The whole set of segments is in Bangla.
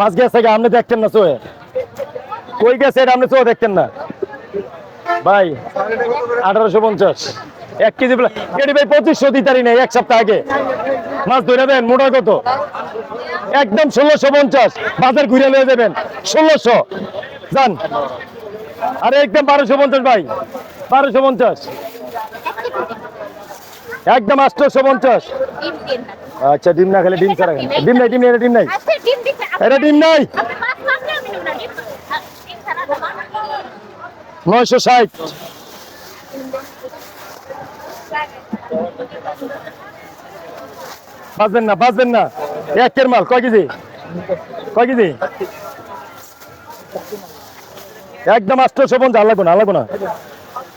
মাছ গেছে আপনি দেখতেন না চোয়ে কই গেছে এটা আপনি চোয়ে দেখতেন না? ভাই আঠারোশো পঞ্চাশ। এক কেজি এটি ভাই পঁচিশশো দিতারি নেই এক সপ্তাহ আগে। মাছ ধরে দেন মোটা কত? একদম ষোলোশো পঞ্চাশ। বাজার ঘুরে নিয়ে যাবেন ষোলোশো। যান। আরে একদম বারোশো পঞ্চাশ ভাই বারোশো পঞ্চাশ। একদম আটশোশো পঞ্চাশ। আচ্ছা ডিম না খেলে ডিম ছাড়া। ডিম নাই ডিম নেই ডিম নাই। এটা ডিম নাই। নয়শো ষাট। বাঁচবেন না বাঁচবেন না। একের মাল, কয় কেজি? কয় কেজি? একদম আটশোশো পঞ্চাশ, আর লাগবো না, আর লাগবো না।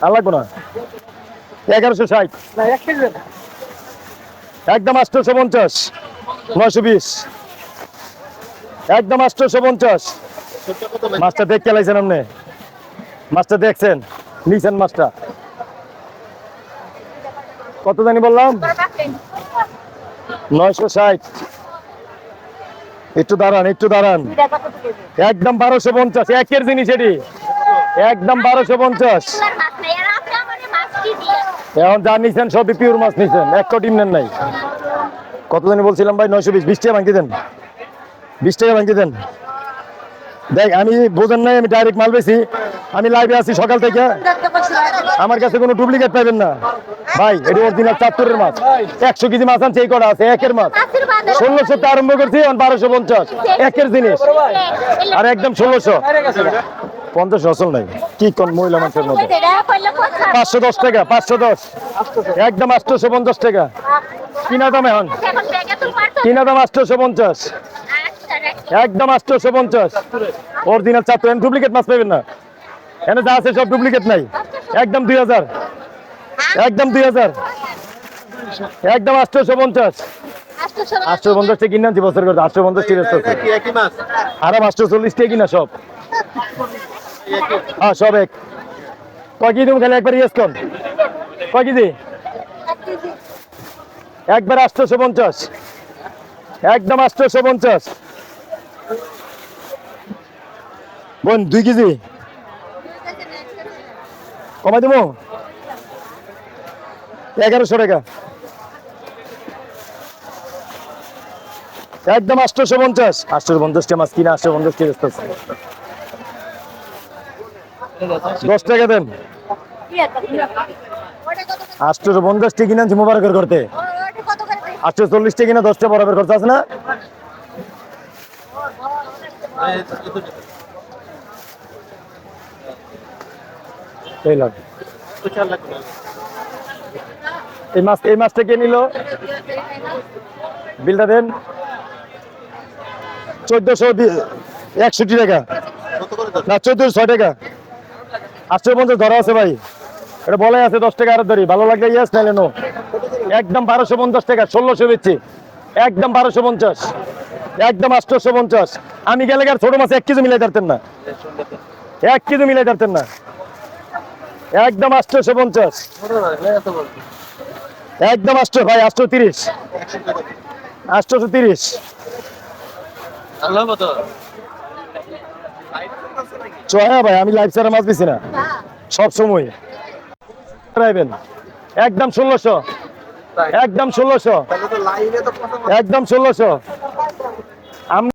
আর লাগবো না। এগারোশো ষাট। একদম আটশোশো পঞ্চাশ, নয়শো বিশ। একদম আটশোশো পঞ্চাশ। মাছটা দেখতে লাইছেন আপনি। মাছটা দেখছেন। নিছেন মাছটা। কত জানি বললাম? নয়শো ষাট। একটু দাঁড়ান একটু দাঁড়ান। একদম বারোশো পঞ্চাশ। একের জিনিস এটি। একদম বারোশো পঞ্চাশ। এখন যা নিছেন সবই পিওর মাছ নিছেন। এক ডিম নেন নাই। কত জানি বলছিলাম ভাই, নয়শো বিশ। বিশ ভাঙতে দেন। বিশ টাকা ভাঙতে দেন। দেখ, আমি বোঝেন নাই, আমি ডাইরেক্ট মাল বেশি আমি লাইভে আছি সকাল থেকে। আমার কাছে কোনো ডুপ্লিকেট পাবেন না। ভাই, এটি অরিজিনাল চাত্তরের মাছ। একশো কেজি মাছ আনছে, এই কটা আছে, একের মাছ। মাছের ষোলোশো আরম্ভ করছি বারোশো পঞ্চাশ। একের জিনিস। আর একদম ষোলোশো। পঞ্চাশ অসল নাই। কি কোন মহিলা মানুষের মধ্যে? পাঁচশো দশ টাকা, পাঁচশো দশ। একদম আটশোশো পঞ্চাশ টাকা। কিনা দাম এখন? কিনা দাম আটশোশো পঞ্চাশ। একদম আটশোশো পঞ্চাশ। অরিজিনাল চারশো ডুপ্লিকেট মাছ পাবেন না। এখানে যা আছে সব ডুপ্লিকেট নাই। একদম দুই হাজার। একদম দুই হাজার। একদম আটশোশো পঞ্চাশ। আটশো পঞ্চাশ টাকা কিনে আনছি বছর আটশো পঞ্চাশ টাকা আছে। কি একই মাছ। আর আটশো চল্লিশ টাকা কিনা সব। হ্যাঁ সব এক। কয় কেজি তুমি খালি? একবার ইয়েস কর কয় কেজি? একবার আটশোশো পঞ্চাশ। একদম আটশোশো পঞ্চাশ। বোন, দুই কেজি? কমাই দেবো? এগারোশো টাকা। একদম আটশোশো পঞ্চাশ। আটশোশো পঞ্চাশটা মাছ কিনা আটশো পঞ্চাশটি দশ টাকা দেন। আটশোশো পঞ্চাশটি কিনা মোবারকের করতে আটশো চল্লিশটা কিনা দশটা বরাবর খরচ আছে না? এই লাগ। এই মাছ এই মাছটা কে নিল? বিলটা দেন। চোদ্দশো একষট্টি টাকা? না চোদ্দশো ছয় টাকা। আটশো পঞ্চাশ ধরা আছে ভাই। এটা বলাই আছে দশ টাকা আরও ধরি ভালো লাগলে ইয়াস নাইলে নো একদম বারোশো পঞ্চাশ টাকা ষোলোশো দিচ্ছি। একদম বারোশো পঞ্চাশ। একদম আটশোশো পঞ্চাশ। আমি গেলে আর ছোট মাছ এক কেজি মিলাই পারতেন না? এক কেজি মিলাই পারতেন না। একদম আটশোশো পঞ্চাশ। একদম আটশো, ভাই আটশো তিরিশ আটশোশো তিরিশ চয়া ভাই, আমি লাইফ ছাড়া মাছ দিছি না। সব সময়। একদম ষোলোশো। একদম ষোলোশো। একদম ষোলোশো। I'm